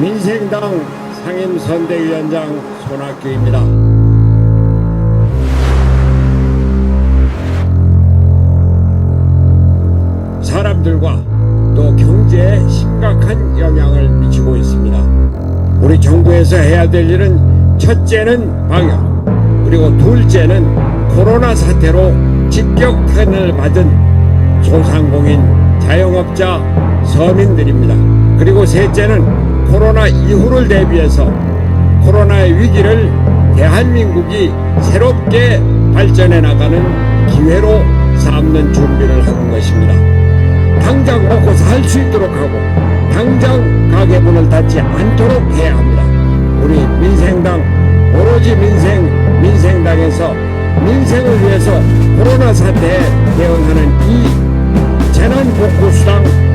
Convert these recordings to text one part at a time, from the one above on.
민생당 상임선대위원장 손학규입니다. 사람들과 또 경제에 심각한 영향을 미치고 있습니다. 우리 정부에서 해야 될 일은 첫째는 방역, 그리고 둘째는 코로나 사태로 직격탄을 받은 소상공인, 자영업자, 서민들입니다. 그리고 셋째는 코로나 이후를 대비해서 코로나의 위기를 대한민국이 새롭게 발전해 나가는 기회로 삼는 준비를 하는 것입니다. 당장 먹고 살 수 있도록 하고 당장 가게 문을 닫지 않도록 해야 합니다. 우리 민생당 오로지 민생 민생당에서 민생을 위해서 코로나 사태에 대응하는 이 재난 복구 수당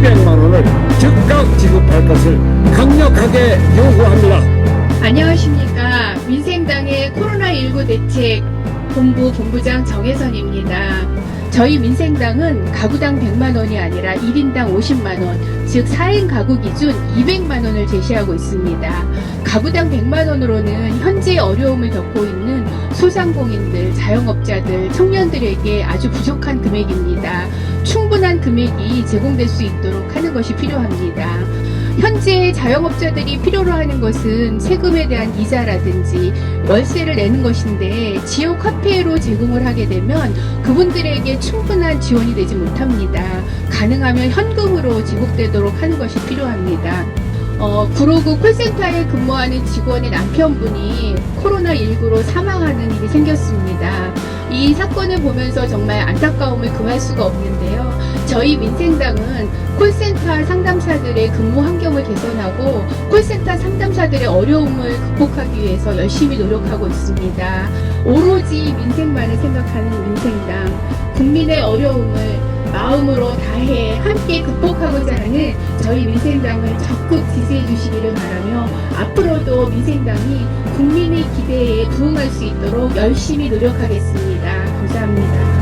200만 원을 즉각 지급할 것을 강력하게 요구합니다. 안녕하십니까. 민생당의 코로나19 대책 본부 본부장 정혜선입니다. 저희 민생당은 가구당 100만 원이 아니라 1인당 50만 원, 즉 4인 가구 기준 200만 원을 제시하고 있습니다. 가구당 100만 원으로는 현재 어려움을 겪고 있는 소상공인들, 자영업자들, 청년들에게 아주 부족한 금액입니다. 충분한 금액이 제공될 수 있도록 하는 것이 필요합니다. 현재 자영업자들이 필요로 하는 것은 세금에 대한 이자라든지 월세를 내는 것인데 지역 화폐로 제공을 하게 되면 그분들에게 충분한 지원이 되지 못합니다. 가능하면 현금으로 지급되도록 하는 것이 필요합니다. 어, 구로구 콜센터에 근무하는 직원의 남편분이 코로나19로 사망하는 일이 생겼습니다. 이 사건을 보면서 정말 안타까움을 금할 수가 없는데요. 저희 민생당은 콜센터 상담사들의 근무 환경을 개선하고 콜센터 상담사들의 어려움을 극복하기 위해서 열심히 노력하고 있습니다. 오로지 민생만을 생각하는 민생당, 국민의 어려움을 마음으로 다해 함께 극복하고자 하는 저희 민생당을 적극 지지해 주시기를 바라며 앞으로도 민생당이 국민의 기대에 부응할 수 있도록 열심히 노력하겠습니다. 감사합니다.